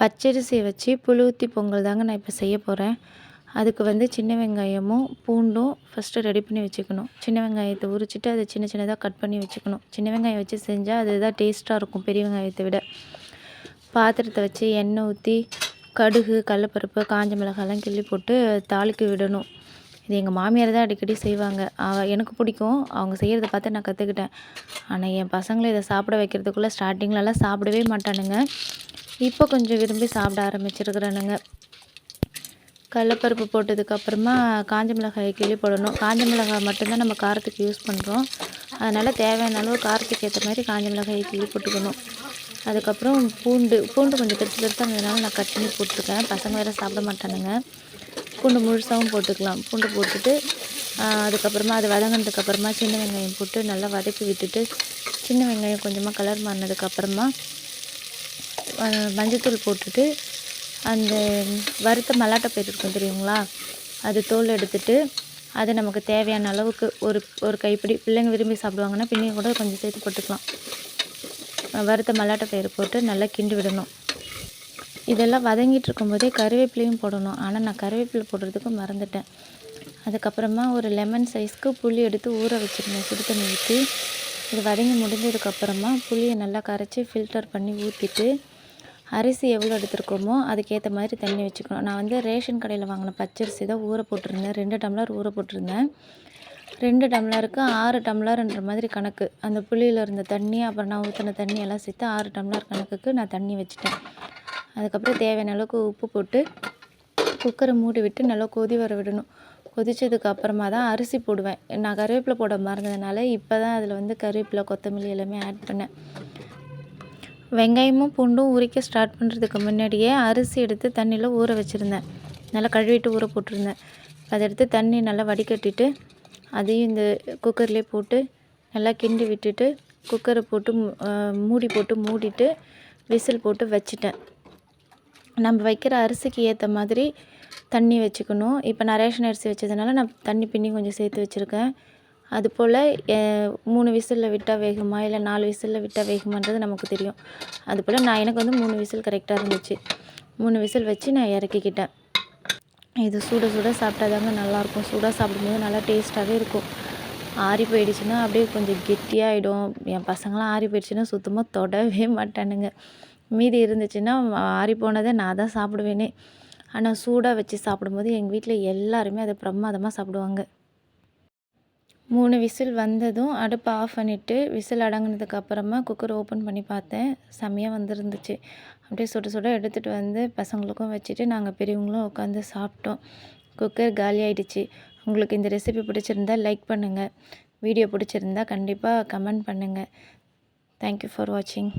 பச்சரிசியை வச்சு புழு ஊற்றி பொங்கல் தாங்க நான் இப்போ செய்ய போகிறேன் அதுக்கு வந்து சின்ன வெங்காயமும் பூண்டும் ஃபஸ்ட்டு ரெடி பண்ணி வச்சுக்கணும். சின்ன வெங்காயத்தை உரிச்சிட்டு அதை சின்ன சின்னதாக கட் பண்ணி வச்சுக்கணும். சின்ன வெங்காயம் வச்சு செஞ்சால் அதுதான் டேஸ்ட்டாக இருக்கும் பெரிய வெங்காயத்தை விட. பாத்திரத்தை வச்சு எண்ணெய் ஊற்றி கடுகு கடலப்பருப்பு காஞ்ச மிளகாலாம் கிள்ளி போட்டு தாளிக்கு விடணும். இது எங்கள் மாமியார் தான் அடிக்கடி செய்வாங்க. எனக்கு பிடிக்கும். அவங்க செய்கிறத பார்த்து நான் கற்றுக்கிட்டேன் ஆனால் என் பசங்களை இதை சாப்பிட வைக்கிறதுக்குள்ளே ஸ்டார்டிங்லலாம் சாப்பிடவே மாட்டானுங்க. இப்போ கொஞ்சம் விரும்பி சாப்பிட ஆரம்பிச்சிருக்கிறேனுங்க. கடலப்பருப்பு போட்டதுக்கப்புறமா காஞ்ச மிளகாயை கிளி போடணும். காஞ்ச மிளகாய் மட்டும்தான் நம்ம காரத்துக்கு யூஸ் பண்ணுறோம் அதனால் தேவையான அளவு காரத்துக்கு ஏற்ற மாதிரி காஞ்ச மிளகாயை கிளி போட்டுக்கணும். அதுக்கப்புறம் பூண்டு பூண்டு கொஞ்சம் பெருசு பெருசாக இருந்ததுனால நான் கட் பண்ணி போட்டிருக்கேன். பசங்க வேறு சாப்பிட மாட்டானுங்க. பூண்டு முழுசாகவும் போட்டுக்கலாம். பூண்டு போட்டுட்டு அதுக்கப்புறமா அது வதங்கினதுக்கப்புறமா சின்ன வெங்காயம் போட்டு நல்லா வதக்கி விட்டுட்டு சின்ன வெங்காயம் கொஞ்சமாக கலர் மாறினதுக்கப்புறமா மஞ்சத்தூள் போட்டுட்டு அந்த வறுத்த மல்லாட்டை பயிர் இருக்கும் தெரியுங்களா? அது தோல் எடுத்துட்டு அது நமக்கு தேவையான அளவுக்கு ஒரு ஒரு கைப்பிடி பிள்ளைங்க விரும்பி சாப்பிடுவாங்கன்னா பிள்ளைங்க கூட கொஞ்சம் சேர்த்து போட்டுக்கலாம். வறுத்த மல்லாட்டை பயிர் போட்டு நல்லா கிண்டி விடணும். இதெல்லாம் வதங்கிட்டு இருக்கும்போதே கருவேப்பிலையும் போடணும். ஆனால் நான் கருவேப்பிலை போடுறதுக்கு மறந்துட்டேன். அதுக்கப்புறமா ஒரு லெமன் சைஸ்க்கு புளி எடுத்து ஊற வச்சுருந்தேன். சுடு தண்ணி ஊற்றி இது வதங்கி முடிஞ்சதுக்கப்புறமா புளியை நல்லா கரைச்சி ஃபில்டர் பண்ணி ஊற்றிட்டு அரிசி எவ்வளோ எடுத்துருக்கோமோ அதுக்கேற்ற மாதிரி தண்ணி வச்சுக்கணும். நான் வந்து ரேஷன் கடையில் வாங்கின பச்சரிசி தான் ஊற போட்டிருந்தேன். ரெண்டு டம்ளர் ஊற போட்டிருந்தேன். ரெண்டு டம்ளருக்கு ஆறு டம்ளர்ன்ற மாதிரி கணக்கு. அந்த புளியில் இருந்த தண்ணி அப்புறம் நான் ஊற்றின தண்ணி எல்லாம் சேர்த்து ஆறு டம்ளர் கணக்குக்கு நான் தண்ணி வச்சுட்டேன். அதுக்கப்புறம் தேவையான அளவுக்கு உப்பு போட்டு குக்கரை மூடி விட்டு நல்லா கொதி வர விடணும். கொதித்ததுக்கு அப்புறமா தான் அரிசி போடுவேன். நான் கருவேப்பிலை போட மறந்ததுனால இப்போ தான் அதில் வந்து கருவேப்பிலை கொத்தமல்லி எல்லாமே ஆட் பண்ணேன். வெங்காயமும் பூண்டும் உரிக்க ஸ்டார்ட் பண்ணுறதுக்கு முன்னாடியே அரிசி எடுத்து தண்ணியில் ஊற வச்சுருந்தேன். நல்லா கழுவிட்டு ஊற போட்டிருந்தேன். அதை எடுத்து தண்ணி நல்லா வடிகட்டிட்டு அதையும் இந்த குக்கர்லேயே போட்டு நல்லா கிண்டி விட்டுட்டு குக்கரை போட்டு மூடி போட்டு மூடிட்டு விசில் போட்டு வச்சிட்டேன். நம்ம வைக்கிற அரிசிக்கு ஏற்ற மாதிரி தண்ணி வச்சுக்கணும். இப்போ நான் ரேஷன் அரிசி வச்சதுனால நான் தண்ணி பின்னி கொஞ்சம் சேர்த்து வச்சுருக்கேன். அதுபோல் மூணு விசிலில் விட்டால் வேகுமா? இல்லை நாலு விசிலில் விட்டால் வேகுமான்றது நமக்கு தெரியும். அதுபோல் நான் எனக்கு வந்து மூணு விசில் கரெக்டாக இருந்துச்சு. மூணு விசில் வச்சு நான் இறக்கிக்கிட்டேன். இது சுட சுட சாப்பிட்டா தாங்க நல்லாயிருக்கும். சூடாக சாப்பிடும்போது நல்லா டேஸ்ட்டாகவே இருக்கும். ஆறி போயிடுச்சுன்னா அப்படியே கொஞ்சம் கெட்டியாகிடும் என் பசங்களாம் ஆறி போயிடுச்சுன்னா சுத்தமாக தொடவே மாட்டானுங்க. மீதி இருந்துச்சுன்னா ஆறி போனதை நான் தான் சாப்பிடுவேனே. ஆனால் சூடாக வச்சு சாப்பிடும்போது எங்கள் வீட்டில் எல்லாருமே அதை பிரமாதமாக சாப்பிடுவாங்க. மூணு விசில் வந்ததும் அடுப்பை ஆஃப் பண்ணிவிட்டு விசில் அடங்கினதுக்கு அப்புறமா குக்கர் ஓப்பன் பண்ணி பார்த்தேன். செம்மையாக வந்துருந்துச்சு. அப்படியே சுட சுட எடுத்துகிட்டு வந்து பசங்களுக்கும் வச்சுட்டு நாங்கள் பெரியவங்களும் உட்காந்து சாப்பிட்டோம். குக்கர் காலி ஆகிடுச்சு உங்களுக்கு இந்த ரெசிபி பிடிச்சிருந்தா லைக் பண்ணுங்கள் வீடியோ பிடிச்சிருந்தா கண்டிப்பாக கமெண்ட் பண்ணுங்கள் தேங்க்யூ ஃபார் வாட்சிங்